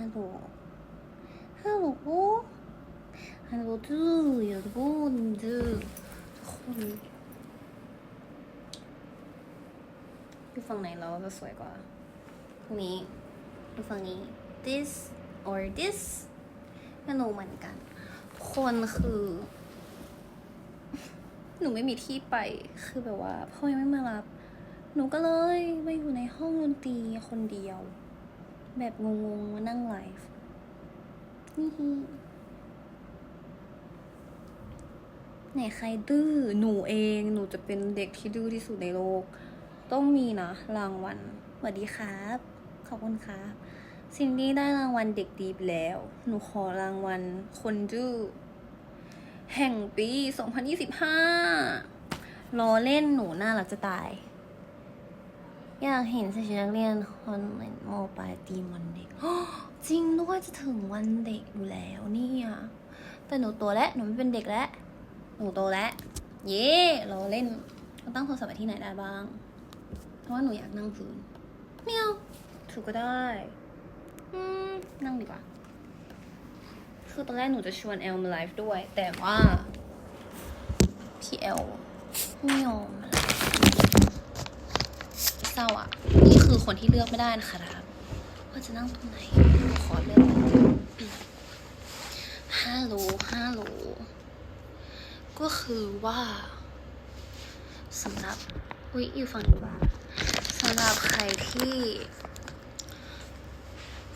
ฮัลโหลฮัลโหลฮัลโหลดูอย่าดูดูทุกคนอยู่ฝั่งไหนเราจะสวยกว่าตรงนี้อยู่ฝั่งนี้ this or this ไม่รู้เหมือนกัน คนคือ หนูไม่มีที่ไปคือแบบว่าพ่อยังไม่มารับ หนูก็เลยมาอยู่ในห้องดนตรีคนเดียว แบบงงๆมานั่งไลฟ์นี่ไหนใครดื้อหนูเองหนูจะเป็นเด็กที่ดื้อที่สุดในโลก ต้องมีนะ รางวัลสวัสดีครับ ขอบคุณครับซินดี้ได้รางวัลเด็กดีไปแล้ว หนูขอรางวัลคนดื้อแห่งปี 2025รอเล่นหนูน่ารักจะตาย อยากเห็นใส่ชุดนักเรียนคอนเวนโมปลายตีมวันเด็กจริงด้วยจะถึงวันเด็กอยู่แล้วเนี่ยแต่หนูโตแล้วหนูไม่เป็นเด็กแล้วหนูโตแล้ว เย่รอเล่นเราตั้งโทรศัพท์ไว้ที่ไหนได้บ้าง เพราะว่าหนูอยากนั่งพื้นไม่เอาถือก็ได้อืมนั่งดีกว่า คือตอนแรกหนูจะชวนแอลมาไลฟ์ด้วย แต่ว่าพี่แอลไม่ยอม เศร้าอะ นี่คือคนที่เลือกไม่ได้นะคะครับว่าจะนั่งตรงไหน ขอเลือกฮัลโหลฮัลโหลก็คือว่าสำหรับอุ้ยอยู่ฝั่งนี้ว่าสำหรับใครที่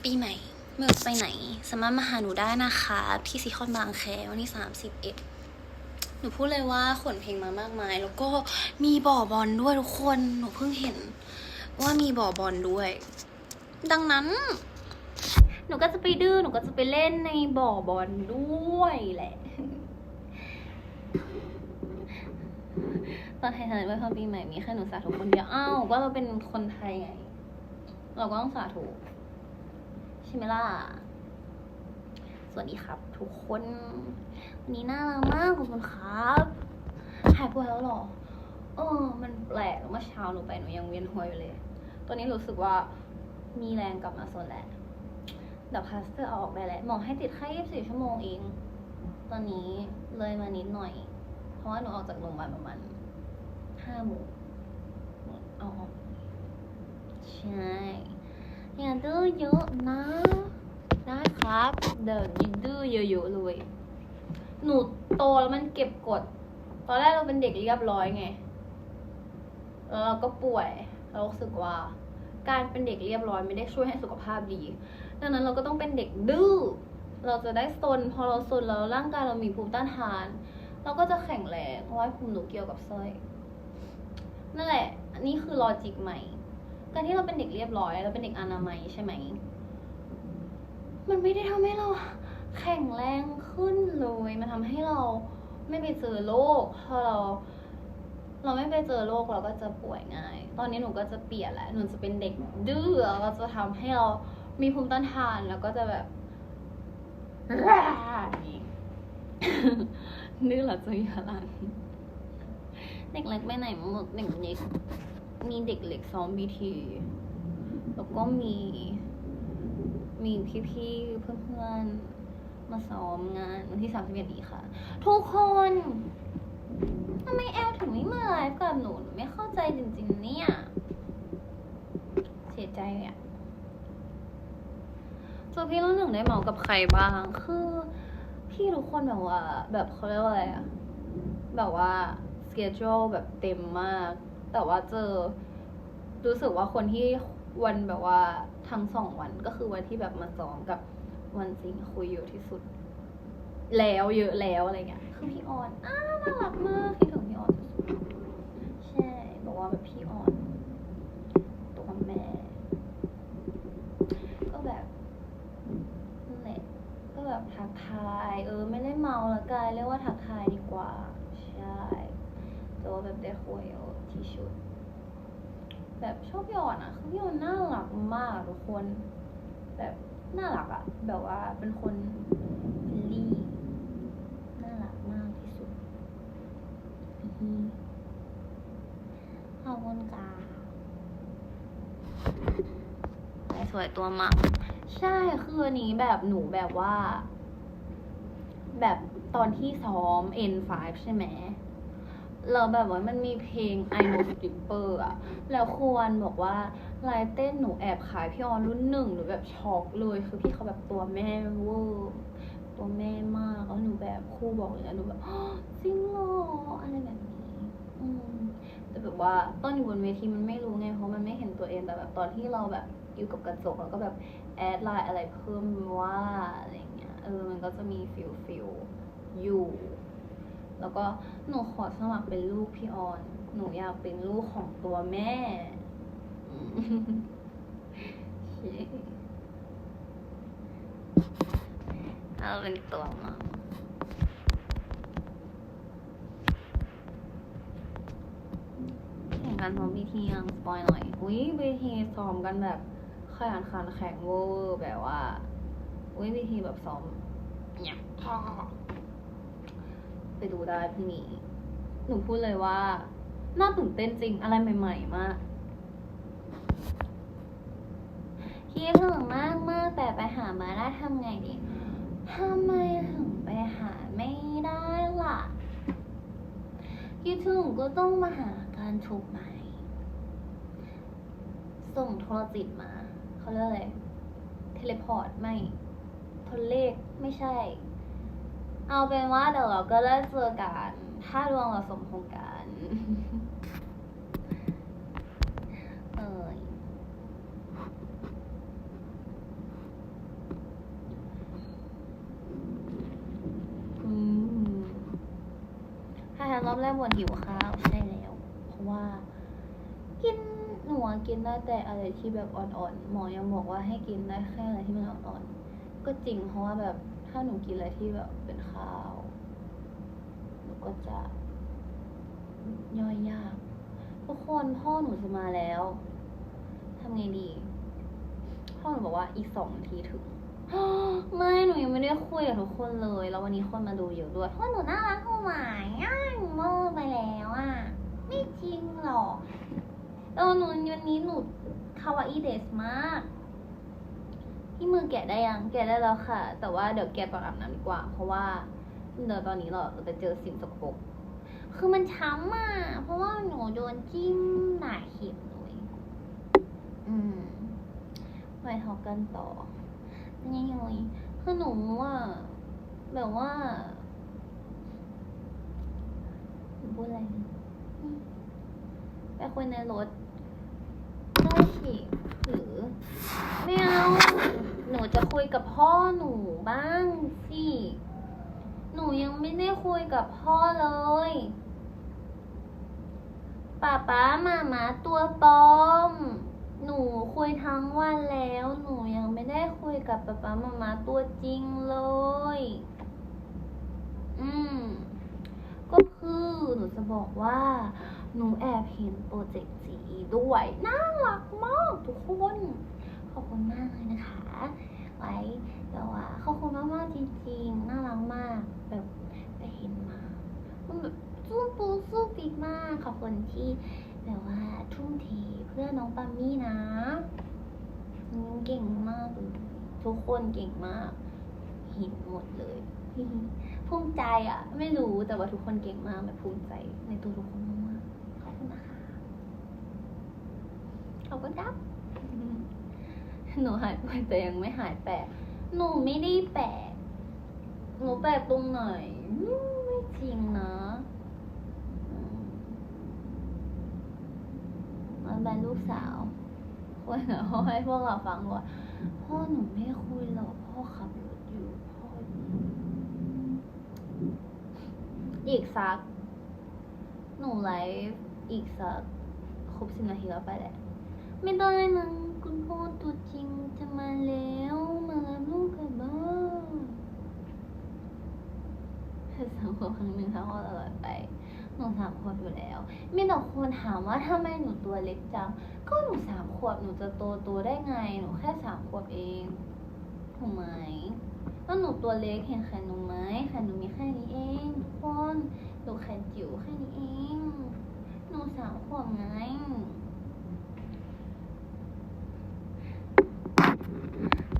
ปีใหม่ไม่รู้จะไปไหน สามารถมาหาหนูได้นะคะ ที่ซีคอนบางแควันที่สามสิบเอ็ด หนูพูดเลยว่าขนเพลงมามากมาย แล้วก็มีบ่อบอลด้วยทุกคนหนูเพิ่งเห็น ว่ามีบ่อบอลด้วย ดังนั้น หนูก็จะไปดื้อหนูก็จะไปเล่นในบ่อบอลด้วยแหละตอนไทยทันไว้พอปีใหม่มีแค่หนูสาธุคนเดียวอ้าวก็เราเป็นคนไทยไง เราก็ต้องสาธุใช่ไหมล่ะ วัสดีครับ ทุกคนวันนี้น่ารักมากขอบคุณครับหายป่วยแล้วหรอเออมันแปลกเมื่อเช้าหนูไปหนูยังเวียนหัวอยู่เลย ตอนนี้รู้สึกว่ามีแรงกลับมาโซนแล้วเดี๋ยวพลาสเตอร์ออกได้แล้วหมอให้ติดแค่24 ชั่วโมงเอง ตอนนี้เลยมานิดหน่อย เพราะว่าหนูออกจากโรงพยาบาลประมาณห้าโมงเอาออกใช่ อย่าดื้อเยอะนะ ได้ครับ เดี๋ยวดื้อเยอะๆเลย หนูโตแล้วมันเก็บกด ตอนแรกเราเป็นเด็กเรียบร้อยไง แล้วเราก็ป่วย เรารู้สึกว่า การเป็นเด็กเรียบร้อยไม่ได้ช่วยให้สุขภาพดี ดังนั้นเราก็ต้องเป็นเด็กดื้อ เราจะได้ซน พอเราซนแล้วร่างกายเรามีภูมิต้านทาน เราก็จะแข็งแรงเพราะว่าภูมิหนูเกี่ยวกับสร้อยนั่นแหละ อันนี้คือลอจิกใหม่ การที่เราเป็นเด็กเรียบร้อย เราเป็นเด็กอนามัยใช่ไหม มันไม่ได้ทำให้เราแข็งแรงขึ้นเลย มันทำให้เราไม่ไปเจอโรคพอเรา เราไม่ไปเจอโรคเราก็จะป่วยง่าย ตอนนี้หนูก็จะเปลี่ยนแหล้วหนูจะเป็นเด็กดื้อแล้วก็จะทำให้เรามีภูมิต้านทานแล้วก็จะแบบดื้อหลับจะมีพลังเด็กเล็กไปไหนหมดเด็กเล็กมีเด็กเล็กซ้อมบีทีแล้วก็มี มีพี่ๆเพื่อนๆมาซ้อมงานวันที่สามสิบเอ็ดนี้ค่ะ ทุกคนทำไมแอลถึงไม่มาไลฟ์กับหนูหนูไม่เข้าใจจริงๆเนี่ย เสียใจอะตัวพี่รุ่นหนึ่งได้เมากับใครบ้าง คือพี่ทุกคนแบบว่า แบบเขาเรียกว่าอะไรอะ แบบว่าสเกจ l e แบบเต็มมาก แต่ว่าเจอ รู้สึกว่าคนที่ วันแบบว่าทั้งสองวันก็คือวันที่แบบมาซ้อมกับวันจริงคุยเยอะที่สุด แล้วเยอะแล้วอะไรเงี้ยคือพี่ออนอ้าน่ารักมากคิดถึงพี่ออนสุดๆใช่บอกว่าแบบพี่ออนตัวแม่ก็แบบนั่นแหละก็แบบทักทาย เออ ไม่ได้เมาละกายเรียกว่าทักทายดีกว่า ใช่แต่ว่าแบบได้คุยเยอะที่สุด แบบชอบพี่ออนอะคือพี่ออนน่ารักมากทุกคน แบบน่ารักอะ แบบว่าเป็นคนเฟรนลี่น่ารักมากที่สุดอือหือขอบคุณค่ะสวยตัวมังใช่คืออันนี้แบบหนูแบบว่า แบบตอนที่ซ้อม N5 ใช่ไหม เราแบบว่ามันมีเพลง I Know Skipper อะแล้วควรบอกว่าลายเต้นหนูแอบขายพี่ออนรุ่นหนึ่งหนูแบบช็อกเลย คือพี่เขาแบบตัวแม่เวอร์ตัวแม่มากแล้วหนูแบบครูบอกเลยนะหนูแบบจริงเหรออะไรแบบนี้อืมแต่แบบว่าตอนอยู่บนเวทีมันไม่รู้ไงเพราะมันไม่เห็นตัวเองแต่แบบตอนที่เราแบบอยู่กับกระจกแล้วก็แบบแอดไลน์อะไรเพิ่มว่าอะไรเงี้ยเออมันก็จะมีฟิลฟิลอยู่ แล้วก็หนูขอสมัครเป็นลูกพี่ออน หนูอยากเป็นลูกของตัวแม่อืมเย้เอาเป็นตัวมาแข่งกันพร้อมพีทียังสปอยหน่อย อุ้ยพีทีซ้อมกันแบบขยันขันแข็งเวอร์แบบว่า อุ้ยพีทีแบบซ้อมเนี่ย ไปดูได้พี่หมีหนูพูดเลยว่า น่าตื่นเต้นจริงอะไรใหม่ ๆ มากคิดถึงมากมากแต่ไปหามาได้ทำไงดีทำไมถึงไปหาไม่ได้ล่ะคิดถึงก็ต้องมาหาการถูกไหม ส่งโทรจิตมา เขาเรียกอะไร เทเลพอร์ตไม่โทรเลขไม่ใช่ เอาเป็นว่าเดี๋ยวเราก็ได้เจอกันถ้าดวงเราสมพงกันเอ้ยอืมถ้าทานรอบแรกบนหิวข้าวใช่แล้ว เพราะว่า กินหนูกินได้แต่อะไรที่แบบอ่อนๆหมอยังบอกว่าให้กินได้แค่อะไรที่มันอ่อนๆก็จริงเพราะว่าแบบ ถ้าหนูกินอะไรที่แบบเป็นข้าว หนูก็จะ ย่อยยาก ทุกคนพ่อหนูจะมาแล้วทำไงดี พ่อหนูบอกว่าอีกสองนาทีถึงไม่หนูยังไม่ได้คุยกับทุกคนเลย แล้ววันนี้คนมาดูเยอะด้วยพราะหนูน่ารักเข้ามายอะหนูเมอร์ไปแล้วอะ ไม่จริงหรอกเออหนูวันนี้หนูคาวาอีเดสมาก ที่มือแกะได้ยังแกะได้แล้วค่ะ แต่ว่าเดี๋ยวแกะตอนอาบน้ำดีกว่า เพราะว่าเดี๋ยวตอนนี้เราจะเจอสิ่งสกปรกคือมันช้ำอะเพราะว่าหนูโดนจิ้มหนาเห็บเลยอืมไปทอกันต่อนี่ไงคือหนูอะแบบว่าหนูพูดอะไรไปคุยในรถได้สิหรือไม่เอาหนู จะคุยกับพ่อหนูบ้างสิ หนูยังไม่ได้คุยกับพ่อเลยป้าป้ามามาตัวปลอม หนูคุยทั้งวันแล้ว หนูยังไม่ได้คุยกับป๊าป๊ามามาตัวจริงเลย อืม ก็คือหนูจะบอกว่า หนูแอบเห็นโปรเจกต์จีด้วย น่ารักมากทุกคน ขอบคุณมากเลยนะคะ ไว้แต่ว่าเขอบคุณมากๆจริงๆ น่ารักมาก แบบไปเห็นมามันแบบสู้ปูสู้ปีกมากขอบคุณที่แบบว่าทุ่มเทเพื่อน้องปามี่นะเก่งมากเลยทุกคนเก่งมากเห็นหมดเลยภูมิใจอะ ไม่รู้แต่ว่าทุกคนเก่งมากแบบภูมิใจในตัวทุกคนมากๆขอบคุณนะคะขอบคุณครับ หนูหายไปแต่ยังไม่หายแปลกหนูไม่ได้แปลกหนูแปลกตรงไหนไม่จริงนะมันเป็นลูกสาวคนเหรอเขาให้พวกเราฟังว่าพ่อหนูไม่คุยหรอกพ่อขับรถอยู่พ่ออีกสัก หนูไลฟ์อีกสักครบสิบนาทีแล้วไปแหละ ไม่ได้นะ คุณพ่อตัวจริงจะมาแล้ว มารับลูกกลับบ้านสามขวบครั้งหนึ่งทั้งวันตลอดไปหนูสามขวบอยู่แล้ว มีแต่คนถามว่าทำไมหนูตัวเล็กจัง ก็หนูสามขวบหนูจะโตตัวได้ไง หนูแค่สามขวบเองถูกไหมแล้วหนูตัวเล็กเห็นแขนหนูไหมแขนหนูมีแค่นี้เองทุกคนหนูแขนจิ๋วแค่นี้เอง หนูสามขวบไง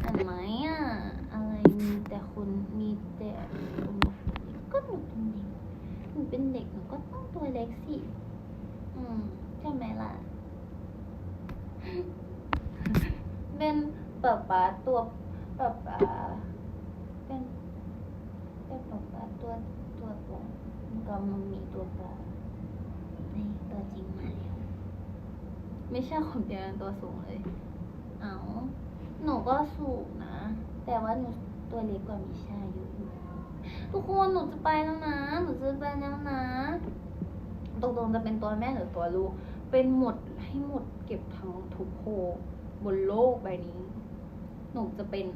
อัน ก็หนูเป็นเด็กหนูเป็นเด็กหนูก็ต้องตัวเล็กสิ อืมใช่ไหมล่ะ เป็นป๊าป๊าตัวป๊าป๊าเป็นเป็นป๊าป๊าตัวตัวปลอมก็มันมีตัวปลอมนี่ตัวจริงมาแล้วไม่ใช่ความเดียวตัวสูงเลย เอาหนูก็สูงนะ แต่ว่าหนูตัวเล็กกว่ามิชาอยู่ ทุกคนหนูจะไปแล้วนะ หนูจะไปแล้วนะตกลงจะเป็นตัวแม่หรือตัวลูก เป็นหมดให้หมดเก็บทั้งทุกโคบนโลกใบนี้ หนูจะเป็น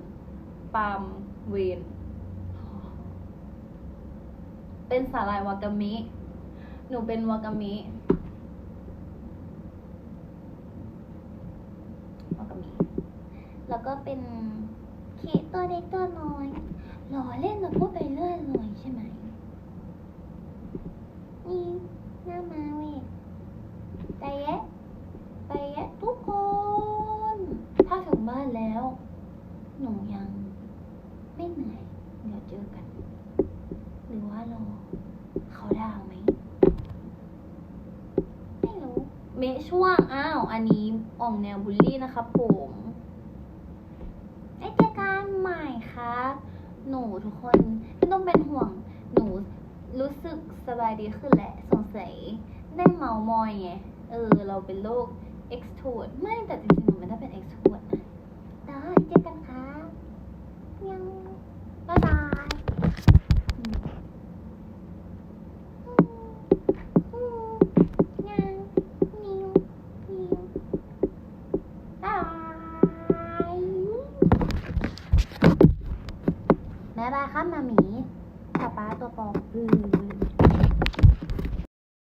ปามเวนเป็นสาหร่ายวากามิ หนูเป็นวากามิวากามิ แล้วก็เป็นเคกตัวเล็กตัวน้อย หล่อเล่นแล้วพูดไปเรื่อยเลยใช่ไหม นี่หน้ามาเว้ยใจแยะใจแยะทุกคน ถ้าถึงบ้านแล้ว หนูยังไม่เหนื่อย เดี๋ยวเจอกัน หรือว่ารอเขาดาวไหม ไม่รู้ เมช่วงอ้าว อันนี้ออกแนวบูลลี่นะครับผมไอ้เจอกันใหม่ครับ หนูทุกคนไม่ต้องเป็นห่วง หนูรู้สึกสบายดีขึ้นแหละ สงสัยได้เมามอยไง เออ เราเป็นโรค extrovert ไม่แต่จริงๆหนูไม่ได้เป็น extrovert นะได้เจอกันค่ะ